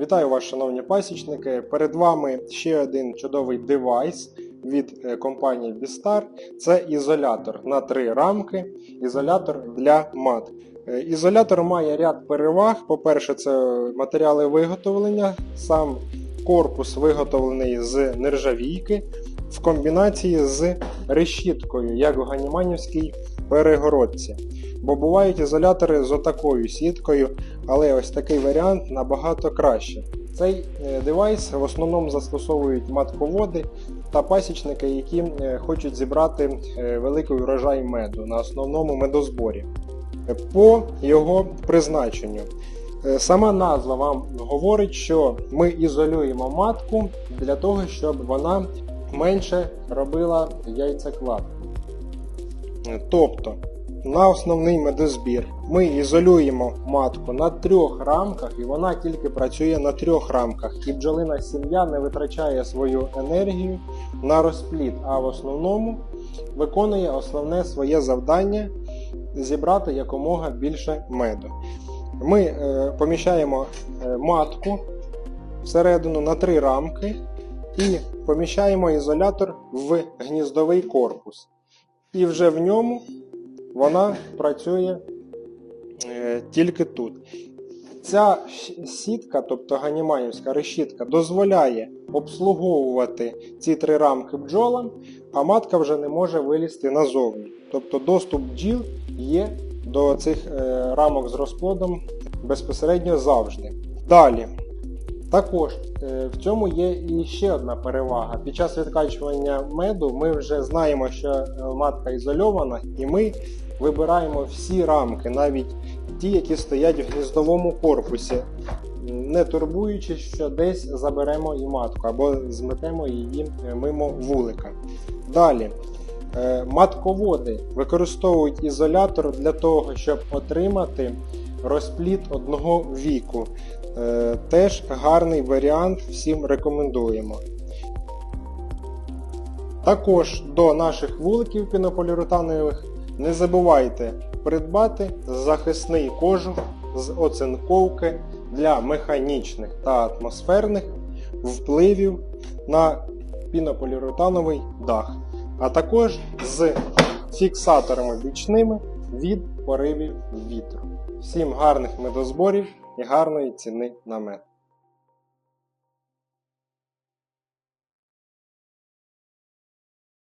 Вітаю вас, шановні пасічники. Перед вами ще один чудовий девайс від е, компанії Bistar. Це ізолятор на три рамки, ізолятор для мат. Е, Ізолятор має ряд переваг. По-перше, це матеріали виготовлення. Сам корпус виготовлений з нержавійки в комбінації з решіткою, як у ганіманівській перегородці. Бо бувають ізолятори з отакою сіткою, але ось такий варіант набагато краще. Цей е, девайс в основному застосовують матководи та пасічники, які е, хочуть зібрати е, великий урожай меду на основному медозборі. По його призначенню. Сама назва вам говорить, що ми ізолюємо матку для того, щоб вона менше робила яйцекладку. Е, Тобто на основний медозбір ми ізолюємо матку на трьох рамках, і вона тільки працює на трьох рамках. І бджолина сім'я не витрачає свою енергію на розплід, а в основному виконує основне своє завдання зібрати якомога більше меду. Ми е, поміщаємо е, матку всередину на три рамки і поміщаємо ізолятор в гніздовий корпус. І вже в ньому вона працює е, тільки тут. Ця сітка, тобто ганіманівська решітка, дозволяє обслуговувати ці три рамки бджолам, а матка вже не може вилізти назовні. Тобто доступ бджіл є до цих е, рамок з розплодом безпосередньо завжди. Далі. Також е, в цьому є і ще одна перевага. Під час відкачування меду ми вже знаємо, що е, матка ізольована, і ми вибираємо всі рамки, навіть ті, які стоять в гніздовому корпусі, не турбуючись, що десь заберемо і матку або зметемо її е, мимо вулика. Далі. Матководи використовують ізолятор для того, щоб отримати розплід одного віку. Е, Теж гарний варіант, всім рекомендуємо. Також до наших вуликів пінополіуретанових не забувайте придбати захисний кожух з оцинковки для механічних та атмосферних впливів на пінополіуретановий дах, а також з фіксаторами бічними від поривів вітру. Всім гарних медозборів і гарної ціни на мед.